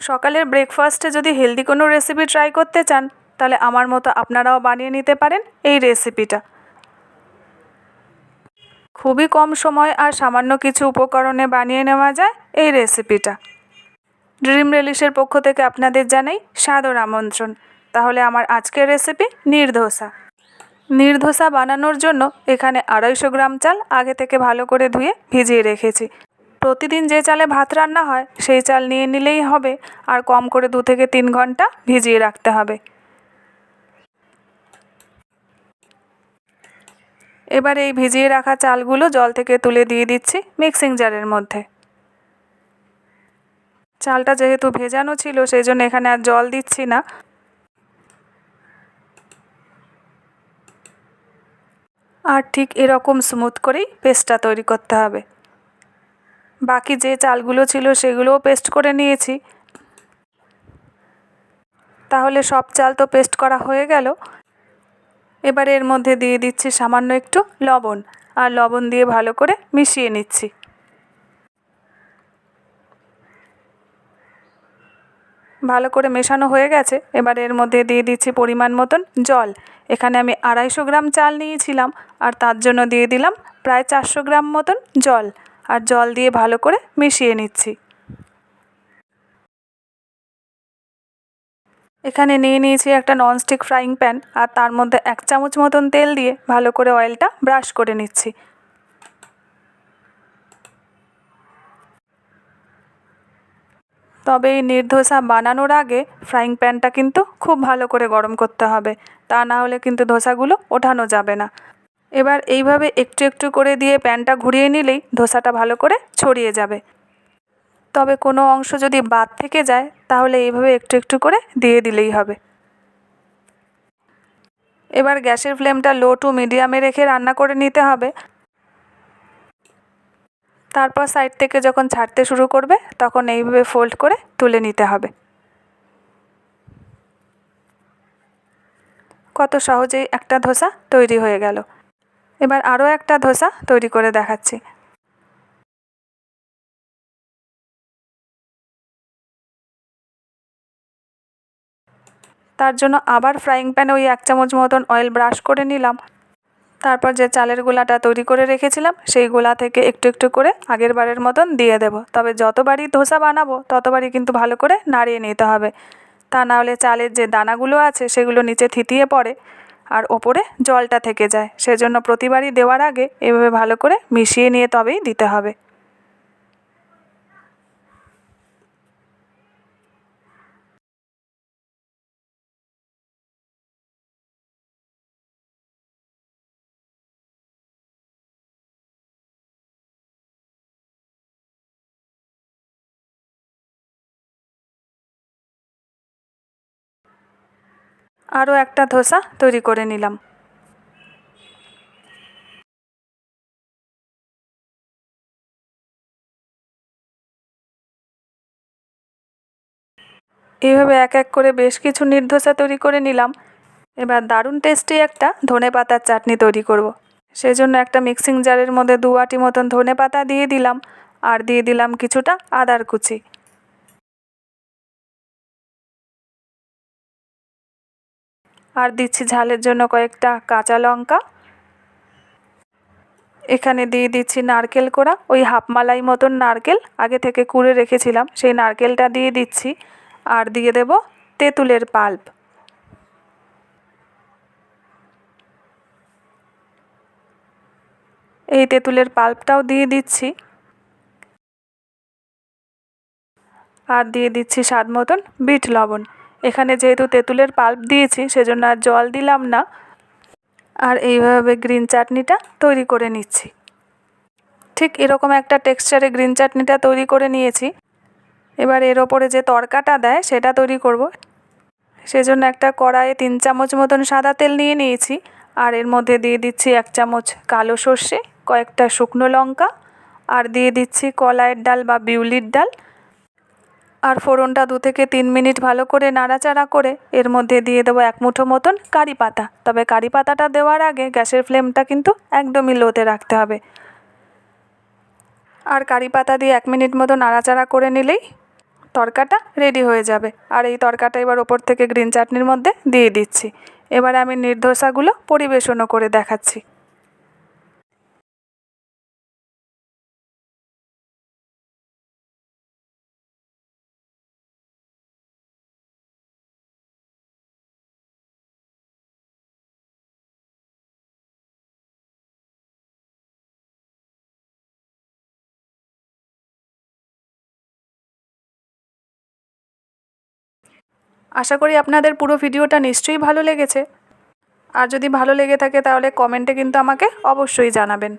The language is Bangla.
সকালের ব্রেকফাস্টে যদি হেলদি কোনো রেসিপি ট্রাই করতে চান, তাহলে আমার মতো আপনারাও বানিয়ে নিতে পারেন এই রেসিপিটা খুবই কম সময় আর সামান্য কিছু উপকরণে বানিয়ে নেওয়া যায় এই রেসিপিটা ড্রিম রেলিশের পক্ষ থেকে আপনাদের জানাই সাদর আমন্ত্রণ। তাহলে আমার আজকের রেসিপি নির্ধোসা নির্ধোসা বানানোর জন্য এখানে আড়াইশো গ্রাম চাল আগে থেকে ভালো করে ধুয়ে ভিজিয়ে রেখেছি। প্রতিদিন যে চালে ভাত রান্না হয়, সেই চাল নিয়ে নিলেই হবে। আর কম করে দু থেকে তিন ঘণ্টা ভিজিয়ে রাখতে হবে। এবার এই ভিজিয়ে রাখা চালগুলো জল থেকে তুলে দিয়ে দিচ্ছি মিক্সিং জারের মধ্যে। চালটা যেহেতু ভেজানো ছিল, সেই জন্য এখানে আর জল দিচ্ছি না। আর ঠিক এরকম স্মুথ করেই পেস্টটা তৈরি করতে হবে। বাকি যে চালগুলো ছিল সেগুলোও পেস্ট করে নিয়েছি। তাহলে সব চাল তো পেস্ট করা হয়ে গেল। এবার এর মধ্যে দিয়ে দিচ্ছি সামান্য একটু লবণ আর লবণ দিয়ে ভালো করে মিশিয়ে নিচ্ছি। ভালো করে মেশানো হয়ে গেছে। এবার এর মধ্যে দিয়ে দিচ্ছি পরিমাণ মতন জল। এখানে আমি আড়াইশো গ্রাম চাল নিয়েছিলাম আর তার জন্য দিয়ে দিলাম প্রায় চারশো গ্রাম মতন জল। আর জল দিয়ে ভালো করে মিশিয়ে নিচ্ছি। এখানে নিয়ে নিয়েছি একটা ননস্টিক ফ্রাইং প্যান আর তার মধ্যে এক চামচ মতন তেল দিয়ে ভালো করে অয়েলটা ব্রাশ করে নিচ্ছি। তবে এই নির্ধোসা বানানোর আগে ফ্রাইং প্যানটা কিন্তু খুব ভালো করে গরম করতে হবে। তা না হলে কিন্তু ধোসাগুলো ওঠানো যাবে না। এবার এইভাবে একটু একটু করে দিয়ে প্যানটা ঘুরিয়ে নিলেই ধোসাটা ভালো করে ছড়িয়ে যাবে। তবে কোনো অংশ যদি বাদ থেকে যায়, তাহলে এইভাবে একটু একটু করে দিয়ে দিলেই হবে। এবার গ্যাসের ফ্লেমটা লো টু মিডিয়ামে রেখে রান্না করে নিতে হবে। তারপর সাইড থেকে যখন ছাড়তে শুরু করবে, তখন এইভাবে ফোল্ড করে তুলে নিতে হবে। কত সহজেই একটা ধোসা তৈরি হয়ে গেল। এবার আরও একটা ধোসা তৈরি করে দেখাচ্ছি। তার জন্য আবার ফ্রাইং প্যানে ওই এক চামচ মতন অয়েল ব্রাশ করে নিলাম। তারপর যে চালের গোলাটা তৈরি করে রেখেছিলাম, সেই গোলা থেকে একটু একটু করে আগের বারের মতন দিয়ে দেব। তবে যতবারই ধোসা বানাবো, ততবারই কিন্তু ভালো করে নাড়িয়ে নিতে হবে। তা নাহলে চালের যে দানাগুলো আছে, সেগুলো নিচে থিতিয়ে পড়ে। আর ওপরে জলটা থেকে যায়। সেজন্য প্রতিবারই দেওয়ার আগে এভাবে ভালো করে মিশিয়ে নিয়ে তবেই দিতে হবে। আরও একটা ধোসা তৈরি করে নিলাম। এইভাবে এক এক করে বেশ কিছু নির্ধোসা তৈরি করে নিলাম। এবার দারুণ টেস্টি একটা ধনে পাতার চাটনি তৈরি করব। সেজন্য একটা মিক্সিং জারের মধ্যে দু আটি মতন ধনে পাতা দিয়ে দিলাম। আর দিয়ে দিলাম কিছুটা আদার কুচি। আর দিচ্ছি ঝালের জন্য কয়েকটা কাঁচা লঙ্কা। এখানে দিয়ে দিচ্ছি নারকেল কোড়া, ওই হাফ মালাই মতন নারকেল। আগে থেকে কুড়ে রেখেছিলাম, সেই নারকেলটা দিয়ে দিচ্ছি। আর দিয়ে দেব তেঁতুলের পাল্প। এই তেঁতুলের পাল্পটাও দিয়ে দিচ্ছি। আর দিয়ে দিচ্ছি স্বাদ মতন বিট লবণ। এখানে যেহেতু তেঁতুলের পাল্প দিয়েছি, সেজন্য আর জল দিলাম না। আর এইভাবে গ্রিন চাটনিটা তৈরি করে নিচ্ছি। ঠিক এরকম একটা টেক্সচারে গ্রিন চাটনিটা তৈরি করে নিয়েছি। এবার এর ওপরে যে তরকাটা দেয়, সেটা তৈরি করব। সেজন্য একটা কড়াইয়ে তিন চামচ মতন সাদা তেল নিয়ে নিয়েছি। আর এর মধ্যে দিয়ে দিচ্ছি এক চামচ কালো সর্ষে, কয়েকটা শুকনো লঙ্কা, আর দিয়ে দিচ্ছি কলাইয়ের ডাল বা বিউলির ডাল। আর ফোড়নটা দু থেকে তিন মিনিট ভালো করে নাড়াচাড়া করে এর মধ্যে দিয়ে দেবো এক মুঠো মতন কারি পাতা। তবে কারি পাতাটা দেওয়ার আগে গ্যাসের ফ্লেমটা কিন্তু একদমই লোতে রাখতে হবে। আর কারি পাতা দিয়ে এক মিনিট মতো নাড়াচাড়া করে নিলেই তরকাটা রেডি হয়ে যাবে। আর এই তরকাটা এবার ওপর থেকে গ্রিন চাটনির মধ্যে দিয়ে দিচ্ছি। এবার আমি নির্দোসাগুলো পরিবেশনও করে দেখাচ্ছি। আশা করি আপনাদের পুরো ভিডিওটা নিশ্চয়ই ভালো লেগেছে। আর যদি ভালো লেগে থাকে তাহলে কমেন্টে কিন্তু আমাকে অবশ্যই জানাবেন।